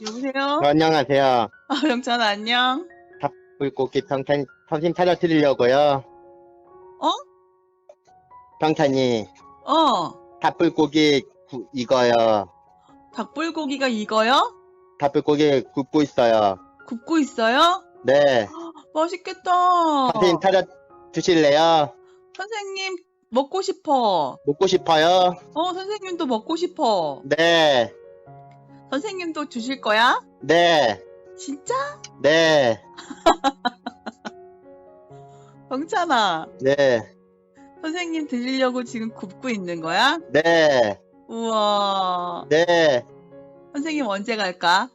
여보세요? 어, 안녕하세요. 아, 영찬아, 안녕. 불고기 평탄 점심 차려드리려고요. 어? 평탄이 어, 닭불고기 구- 이거요. 닭불고기가 이거요? 닭불고기 굽고 있어요. 굽고 있어요? 네. 맛있겠다. 선생님 차려 주실래요? 선생님, 먹고 싶어. 먹고 싶어요? 어, 선생님도 먹고 싶어. 네. 선생님도 주실 거야? 네. 진짜? 네. 영찬아, 네. 선생님 드시려고 지금 굽고 있는 거야? 네. 우와. 네. 선생님 언제 갈까?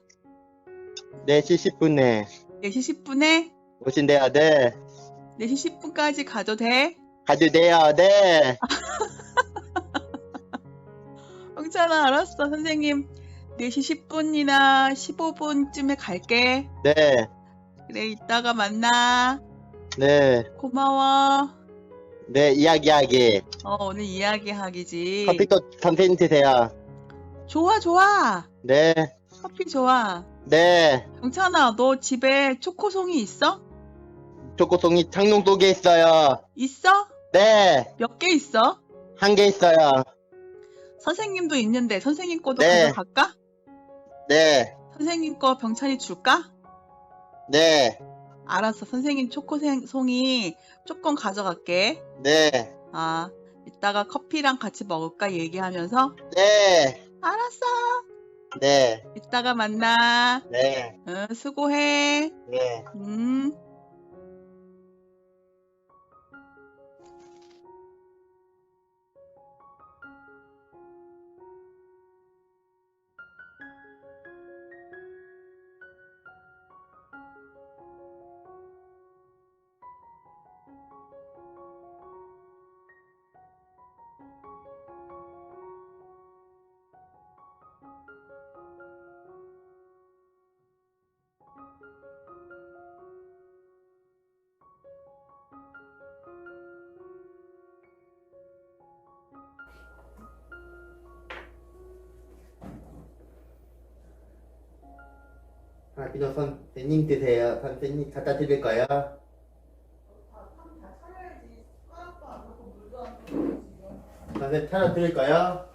4시 10분에 4시 10분에? 오신대요. 네. 4시 10분까지 가도 돼? 가도 돼요. 네. 영찬아, 알았어. 선생님, 4시 10분이나 15분쯤에 갈게. 네. 그래, 이따가 만나. 네. 고마워. 네. 이야기하기. 어, 오늘 이야기하기지. 커피도 선생님 드세요. 좋아, 좋아. 네. 커피 좋아. 네. 영찬아, 너 집에 초코송이 있어? 초코송이 창농 속에 있어요. 있어? 네. 몇 개 있어? 한 개 있어요. 선생님도 있는데 선생님 거도 네. 가져갈까? 네. 선생님 거 병찬이 줄까? 네. 알았어. 선생님 초코송이 조금 가져갈게. 네. 아, 이따가 커피랑 같이 먹을까 얘기하면서? 네. 알았어. 네. 이따가 만나. 네. 응, 수고해. 네. 음. 하기도 선생님 드세요. 선생님 갖다 드릴까요? 선생님 차려 드릴까요?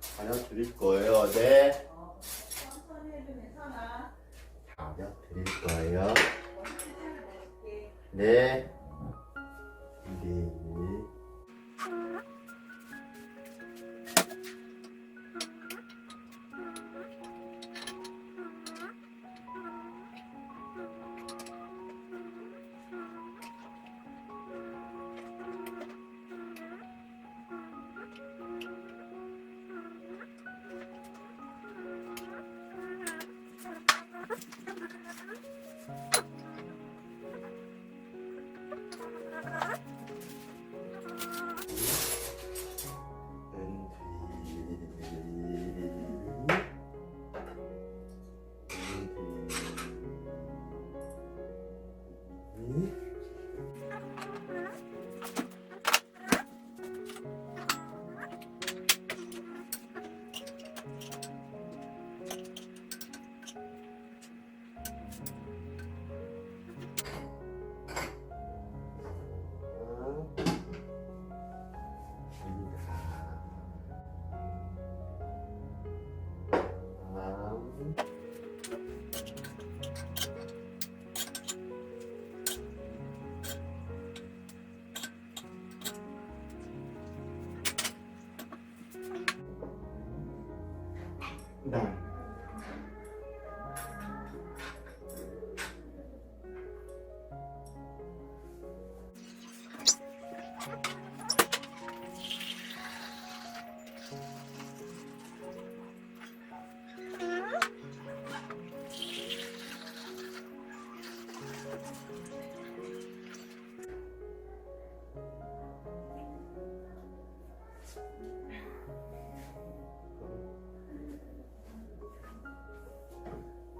차려 드릴 거예요. 네. 차려 드릴 거예요. 네. 네. 네.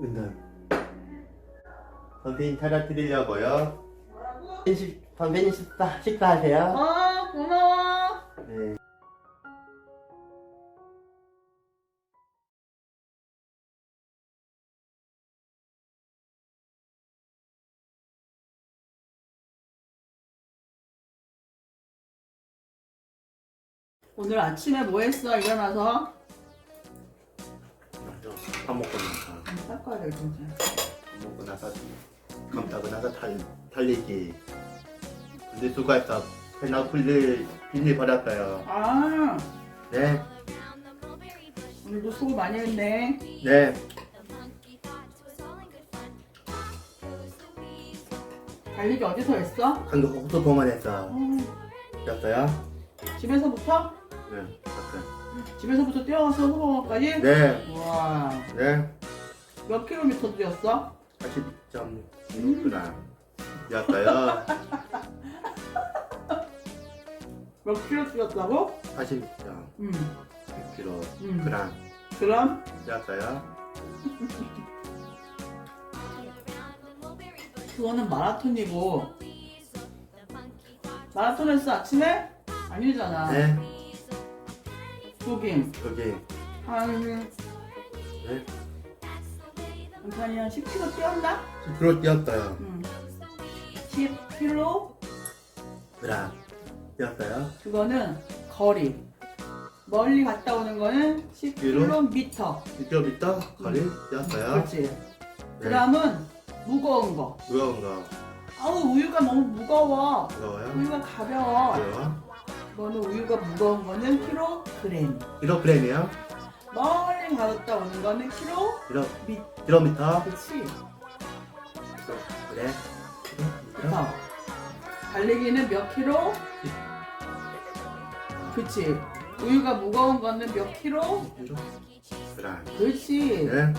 은단 선생님 찾아드리려고요 은식, 선생님 식사, 식사하세요 어, 고마워. 네. 오늘 아침에 뭐 했어? 일어나서? 밥 먹거든요 닦아야 돼, 진짜. 밥 먹고 나서 감싸고 나서 달 달리기. 근데 수고했어. 배나 빌리 빌리 버렸어요. 아, 네, 오늘도 수고 많이 했네. 네. 달리기 어디서 했어? 한국 호수 동원했어. 어, 였어요? 집에서부터? 네. 였어요. 집에서부터 뛰어가서 후보까지? 네, 와, 네. 몇 킬로미터 뛰었어? 80.6g. 였어요. 몇 킬로 뛰었다고? 80.6kg. 음, 음. 그럼 였어요. 그거는 마라톤이고 마라톤 했어 아침에? 아니잖아. 네, 조깅 여기. 한 네. 한한 10km 뛰었나? 10kg 뛰었어요. 응. 10km 그랑 였어요. 그거는 거리. 멀리 갔다 오는 거는 10km. 6km 거리 였어요. 그렇지. 네. 그다음은 무거운 거. 무거운 거 아우 우유가 너무 무거워. 무거워요? 우유가 가벼워. 가벼워? 너는 우유가 무거운 거는 킬로그램. 1kg이요? 멀리 갔다 오는 거는 킬로. 1kg, 미. 킬로미터? 그렇지. 그래? 그래서 달리기는 몇 킬로? 그치. 우유가 무거운 거는 몇 킬로? 그랑 그렇지. 네?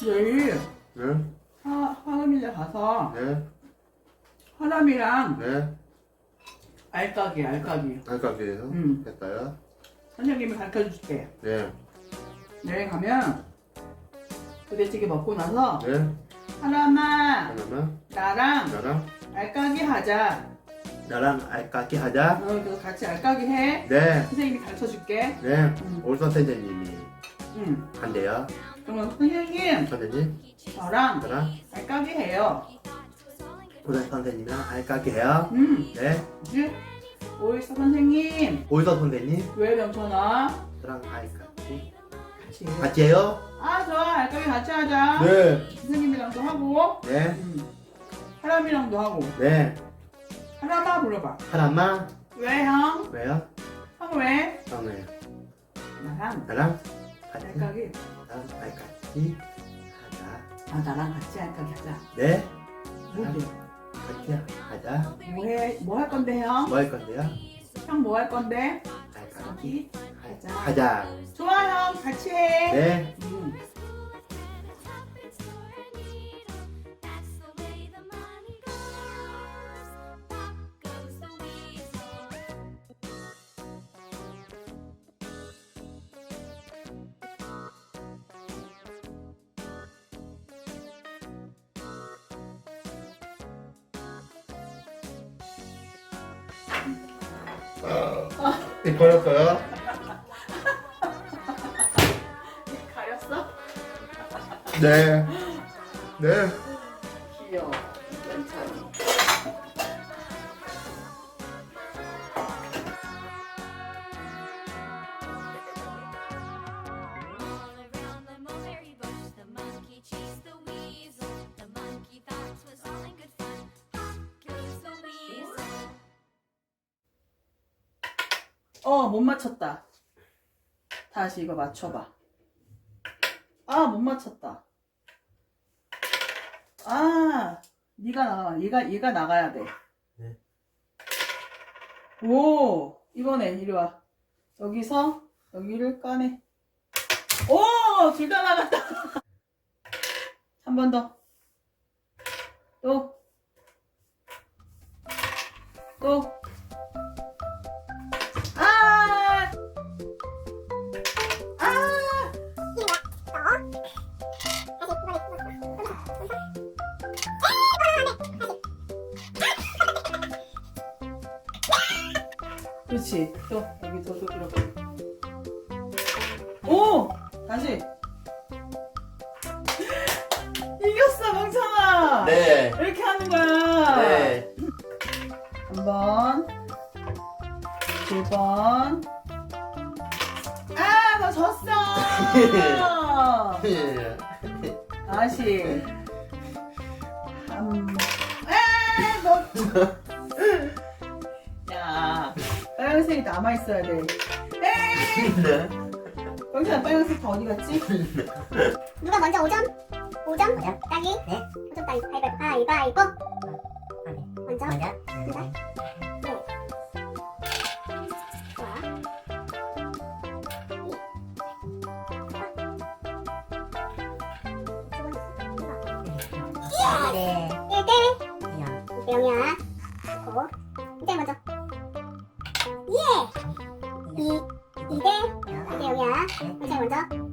내일 네? 하, 하람이네 가서 네? 하람이랑 네? 알까기, 알까기. 알까기에서 음. 했어요? 선생님이 가르쳐 줄게. 네? 내일 가면 부대찌개 먹고 나서 네? 하람아, 하나만 나랑 나랑 알까기 하자. 나랑 알까기 하자 어, 그래서 같이 알까기 해. 네? 선생님이 가르쳐 줄게. 네? 음. 올 선생님이 응. 한대요 그러면 선생님, 선생님 저랑 저랑 알까기 해요. 고등 선생님이랑 알까기 해요 음, 네? 그치? 오일사 선생님, 올서 선생님 왜 명천아? 저랑 알까기 같이 해요. 같이 해요? 아, 좋아. 알까기 같이 하자. 네? 선생님이랑도 하고, 네? 음. 하람이랑도 하고. 네? 하람아 불러봐. 하나만 왜 형? 왜요? 형 왜? 오늘 나랑 나랑 같이 알까기. 나랑 알까기 하자 아, 나랑 같이 알까기 하자. 네? 뭐 지? 같이 하자 뭐해? 뭐 할 건데 형? 뭐 할 건데요? 형 뭐 할 건데? 알까기 하자. 하자 좋아 형 같이 해. 네? 음. 네, 걸었어요? 가렸어? 네. 네. 귀여워. 괜찮아. 어, 못 맞췄다. 다시 이거 맞춰봐. 아, 못 맞췄다. 아, 네가 나가. 얘가 얘가 나가야 돼. 네. 오, 이번에 이리 와. 여기서 여기를 까내. 오, 둘 다 나갔다. 한 번 더. 또. 또. 그렇지. 또 여기 더또 이렇게. 오! 다시. 이겼어, 멍청아. 네. 이렇게 하는 거야. 네. 한 번, 5번. 아, 너 졌어! 다시. 음. 아, 너. 빨간색이 남아 있어야 돼. 에이! 여기서 빨간색 다 어디 갔지? 누가 먼저 5점? 5점? 따기? 네. 5점 따기. 가위바위보. 가위바위보. 먼저. 먼저. 네. 좋아. 네. 1대 그냥 0이야. 좋고. な。